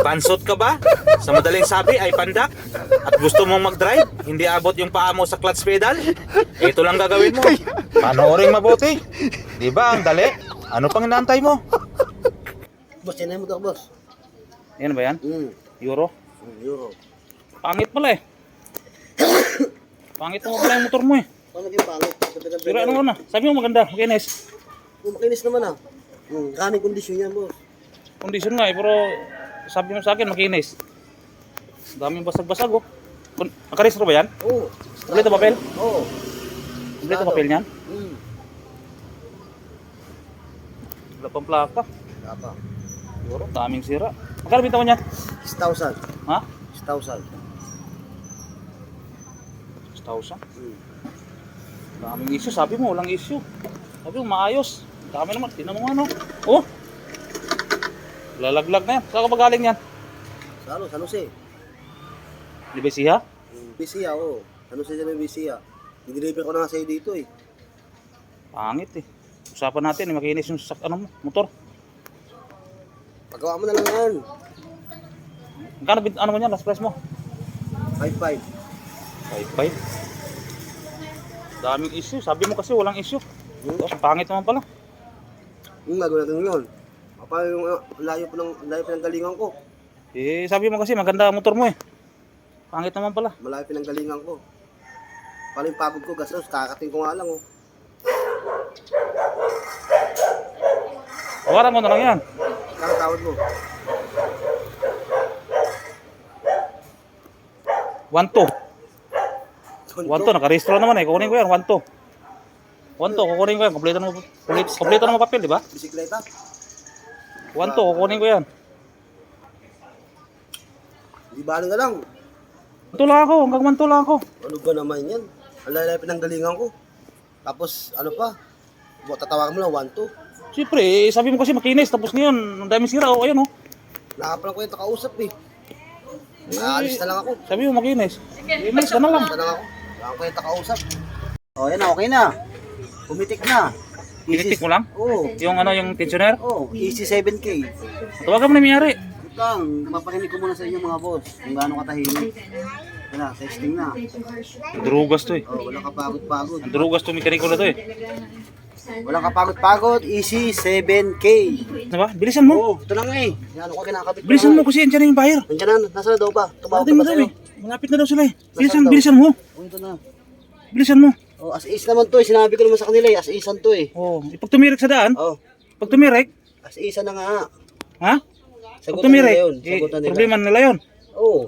Pansot ka ba? Sa madaling sabi ay pandak? At gusto mong mag-drive? Hindi abot yung paa mo sa clutch pedal? Ito lang gagawin mo. Panoorin mabuti. Di ba ang dali? Ano pang inaantay mo? Boss, yan mo to, boss. Yan ba yan? Hmm. Euro? Euro. Pangit pala eh. Pangit mo pala yung motor mo eh. Paano yung pangit? Pero ano na? Sabi mo maganda, makinis. Kung makinis naman ah. Hmm. Running condition yan, boss. Kondisyon nga eh, pero sabi mo sa akin makinis. Daming basag-basag oh. Nakarestro ba yan? Oo. Kompleto papel? Oo. Kompleto papel niyan? Hmm. Wala pang plaka. Tapa. Euro, daming sira. Magkano binta mo niyan? 6,000. Ha? 6,000. 6,000. Hmm. Daming issue. Sabi mo, walang issue. Sabi mo, maayos. Dami naman. Tingnan mo nga, no? Oh! Lalaglag na yan. Saan ka ba galing yan? Sa ano? San Jose. Libesiha? Hmm. Bisia, oo. San Jose dyan yung Bisia. Nideliver ko na nga sa'yo dito eh. Pangit eh. Usapan natin, eh, makinis yung sak, ano mo, motor. Pagawa mo na lang yan. Magkano ano mo niyan, last price mo? 5-5. 5.5. Daming issue. Sabi mo kasi walang issue. Hmm? Pangit naman pala. Yung gagawin natin yun. Paano yung uh, layo pa ng, layo pa ng galingan ko? Eh, sabi mo kasi maganda ang motor mo eh. Pangit naman pala. Malayo pa ng galingan ko. Paano yung pagod ko? Gastos, kakating ko nga lang oh. Tawaran mo na lang yan. Kano tawad mo? 1-2. 1-2, nakarehistro naman eh. Kukunin ko yan, 1-2. 1-2, kukunin ko yan. Kompleto na mo, kompleto na mo papel, di ba? Bisikleta? 1-2, kukunin ko yan. Di bali na lang. 1-2 lang ako, hanggang 1-2 lang ako. Ano ba naman yan? Ang pa ng galingan ko. Tapos ano pa? Tatawagan mo lang 1-2. Siyempre, eh, sabi mo kasi makinis. Tapos ngayon, ang daming sira. O, ayun o. Nakapalang ko yung kausap eh. Naalis na lang ako. Sabi mo makinis. Kinis ka na lang. Naalis na lang ako. Wala ko yung kausap. O yan na, okay na. Pumitik na. Tinitik mo lang? Oo. Yung ano, yung tensioner? Oh, easy 7K. Tawagan mo na. Ito lang, mapakinig ko muna sa inyo mga boss. Kung gaano katahimik. Wala, testing na. Drugas to eh. Oh, walang kapagod-pagod. Ang drugas to mekaniko na to eh. Walang kapagod-pagod, easy 7K. Diba? Bilisan mo. Oo, ito lang eh. Yan ako kinakabit. Bilisan mo kasi andyan na yung buyer. Nandiyan na, nasa na daw ba? Tumawag ka mo ba daw sa'yo? eh. Malapit na daw sila eh. Bilisan, daw? bilisan mo. Oh, ito na. Bilisan mo. Oh, as is naman to eh. Sinabi ko naman sa kanila eh. As isan to eh. Oh, pag tumirik sa daan, Oh, pag tumirik, as isa na nga. ha? Pag Sagutan nila tumirik, yun. eh, Sagutan nila. problema nila yun. Oo.